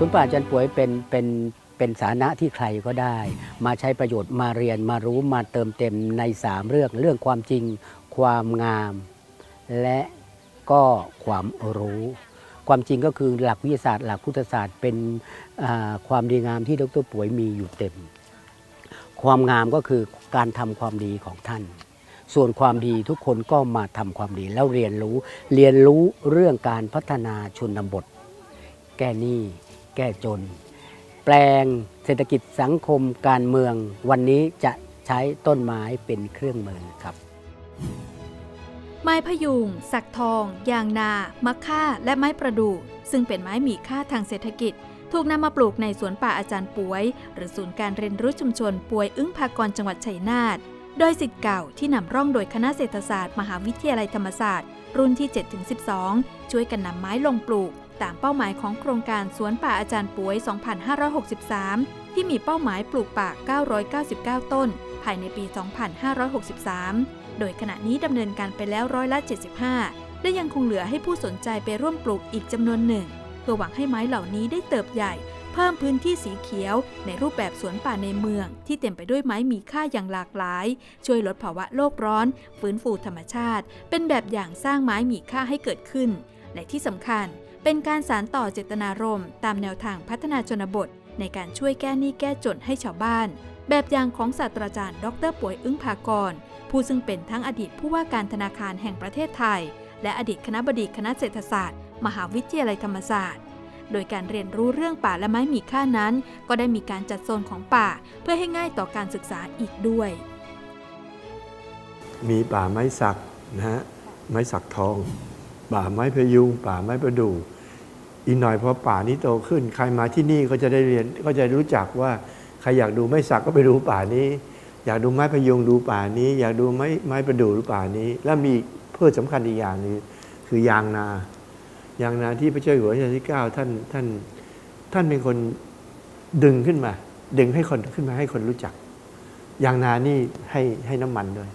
ศูนย์ป่าอาจารย์ป่วยเป็นเป็นเป็นสาระที่ใครก็ได้ มาใช้ประโยชน์มาเรียนมารู้มาเติมเต็มในสามเรื่องเรื่องความจริง ความงาม และก็ความรู้ ความจริงก็คือหลักวิทยาศาสตร์ หลักพุทธศาสตร์ เป็นความดีงามที่ดรป่วยมีอยู่เต็ม ความงามก็คือการทำความดีของท่าน ส่วนความดีทุกคนก็มาทำความดีแล้วเรียนรู้เรียนรู้เรื่องการพัฒนาชนบท แก้หนี้ แก้จน แปลงเศรษฐกิจสังคมการเมือง วันนี้จะใช้ต้นไม้เป็นเครื่องมือครับ ไม้พยุง สักทอง ยางนา มะค่า และไม้ประดู่ซึ่งเป็นไม้มีค่าทางเศรษฐกิจ ถูกนำมาปลูกในสวนป่าอาจารย์ป่วย หรือศูนย์การเรียนรู้ชุมชนป่วยอึ้งพากรจังหวัดชัยนาทโดยสิทธิ์เก่าที่นำร่องโดยคณะเศรษฐศาสตร์ มหาวิทยาลัยธรรมศาสตร์ รุ่นที่ 7-12 ช่วยกันนำไม้ลงปลูก ตามเป้าหมายของโครงการสวนป่าอาจารย์ป่วย 2563 ที่มีเป้าหมายปลูกป่า 999 ต้น ภายในปี 2563 โดยขณะนี้ดำเนินการไปแล้วร้อยละ 75 และยังคงเหลือให้ผู้สนใจไปร่วมปลูกอีกจำนวนหนึ่ง เพื่อหวังให้ไม้เหล่านี้ได้เติบใหญ่ เพิ่มพื้นที่สีเขียว ในรูปแบบสวนป่าในเมือง ที่เต็มไปด้วยไม้มีค่าอย่างหลากหลาย ช่วยลดภาวะโลกร้อน ฟื้นฟูธรรมชาติ เป็นแบบอย่างสร้างไม้มีค่าให้เกิดขึ้น และที่สำคัญ เป็นการสานต่อเจตนารมณ์ตามแนวทางพัฒนาชนบท ในการช่วยแก้หนี้แก้จนให้ชาวบ้าน แบบอย่างของศาสตราจารย์ ดรป่วยอึ้งภากร ผู้ซึ่งเป็นทั้งอดีตผู้ว่าการธนาคารแห่งประเทศไทย และอดีตคณะบดีคณะเศรษฐศาสตร์ มหาวิทยาลัยธรรมศาสตร์ โดยการเรียนรู้เรื่องป่าและไม้มีค่านั้น ก็ได้มีการจัดโซนของป่า เพื่อให้ง่ายต่อการศึกษาอีกด้วย มีป่าไม้สักนะฮะไม้สักทอง ป่าไม้พยุงป่าไม้ประดู่อีกหน่อยพอป่านี้โตขึ้น ใครมาที่นี่ก็จะได้เรียนก็จะรู้จักว่าใครอยากดูไม้สักก็ไปดูป่านี้ อยากดูไม้พยุงดูป่านี้ อยากดูไม้ไม้ประดู่ดูป่านี้ แล้วมีเพื่อสำคัญอีกอย่างหนึงคือยางนา อย่างนาที่พระเจ้าอยู่หัวรัชกาลที่เก้าท่านท่านท่านเป็นคนดึงขึ้นมา ดึงให้คนขึ้นมาให้คนรู้จัก อย่างนานี่ให้ให้น้ำมันด้วย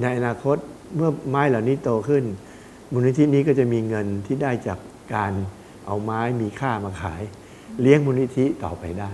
ในอนาคตเมื่อไม้เหล่านี้โตขึ้นมูลนิธินี้ก็จะมีเงินที่ได้จากการเอาไม้มีค่ามาขาย เลี้ยงมูลนิธิต่อไปได้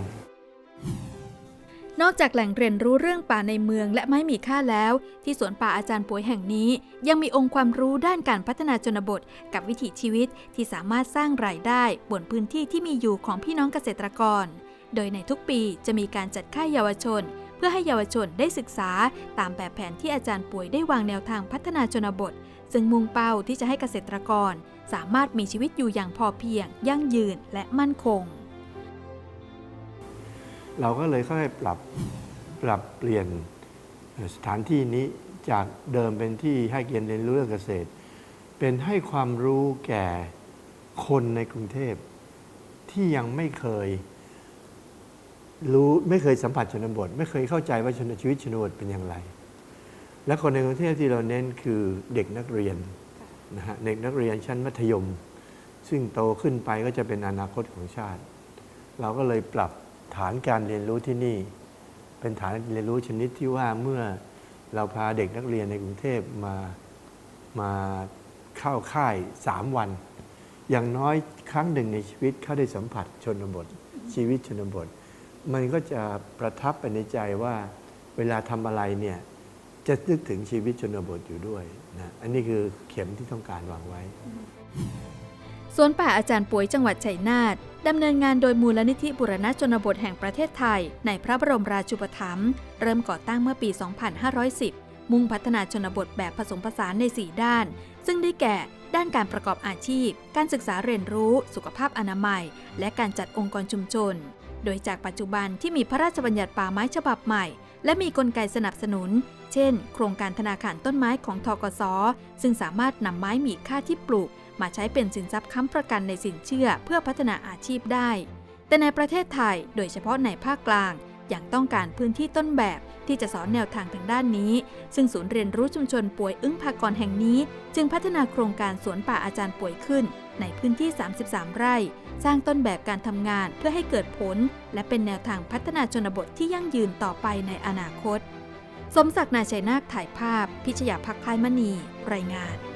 นอกจากแหล่งเรียนรู้เรื่องป่าในเมืองและไม้มีค่าแล้ว ที่สวนป่าอาจารย์ป่วยแห่งนี้ ยังมีองค์ความรู้ด้านการพัฒนาชนบท กับวิถีชีวิตที่สามารถสร้างรายได้บนพื้นที่ที่มีอยู่ของพี่น้องเกษตรกร โดยในทุกปีจะมีการจัดค่ายเยาวชน เพื่อให้เยาวชนได้ศึกษา ตามแบบแผนที่อาจารย์ป่วยได้วางแนวทางพัฒนาชนบท ซึ่งมุ่งเป้าที่จะให้เกษตรกร สามารถมีชีวิตอยู่อย่างพอเพียง ยั่งยืนและมั่นคง เราก็เลยค่อยๆปรับปรับเปลี่ยนสถานที่นี้จากเดิมเป็นที่ให้เกียรติเรียนรู้เรื่องเกษตร เป็นให้ความรู้แก่คนในกรุงเทพที่ยังไม่เคยรู้ไม่เคยสัมผัสชนบท ไม่เคยเข้าใจว่าชนชีวิตชนบทเป็นอย่างไร และคนในกรุงเทพที่เราเน้นคือเด็กนักเรียนนะฮะเด็กนักเรียนชั้นมัธยม ซึ่งโตขึ้นไปก็จะเป็นอนาคตของชาติ เราก็เลยปรับ ฐานการเรียนรู้ที่นี่ เป็นฐานเรียนรู้ชนิดที่ว่าเมื่อเราพาเด็กนักเรียนในกรุงเทพมามาเข้าค่ายสามวัน อย่างน้อยครั้งหนึ่งในชีวิตเขาได้สัมผัสชนบท ชีวิตชนบท มันก็จะประทับไปในใจว่าเวลาทำอะไรเนี่ยจะนึกถึงชีวิตชนบทอยู่ด้วยนะอันนี้คือเข็มที่ต้องการวางไว้ สวนป่าอาจารย์ป่วยจังหวัดชัยนาทดำเนินงานโดยมูลนิธิบุรณะชนบทแห่งประเทศไทย ในพระบรมราชูปถัมภ์เริ่มก่อตั้งเมื่อปี 2510 มุ่งพัฒนาชนบทแบบผสมผสานใน 4 ด้าน ซึ่งได้แก่ ด้านการประกอบอาชีพ การศึกษาเรียนรู้ สุขภาพอนามัย และการจัดองค์กรชุมชน โดยจากปัจจุบันที่มีพระราชบัญญัติป่าไม้ฉบับใหม่ และมีกลไกสนับสนุน เช่น โครงการธนาคารต้นไม้ของทกสซึ่งสามารถนำไม้มีค่าที่ปลูก มาใช้เป็นสินทรัพย์ค้ำประกันในสินเชื่อเพื่อพัฒนาอาชีพได้ แต่ในประเทศไทยโดยเฉพาะในภาคกลางยังต้องการพื้นที่ต้นแบบที่จะสอนแนวทางทางด้านนี้ ซึ่งศูนย์เรียนรู้ชุมชนป่วยอึ้งภากรแห่งนี้ จึงพัฒนาโครงการสวนป่าอาจารย์ป่วยขึ้น ในพื้นที่ 33 ไร่ สร้างต้นแบบการทำงานเพื่อให้เกิดผล และเป็นแนวทางพัฒนาชนบทที่ยั่งยืนต่อไปในอนาคต สมศักดิ์นาชัยนาคถ่ายภาพ พิชยาพักคลายมณี รายงาน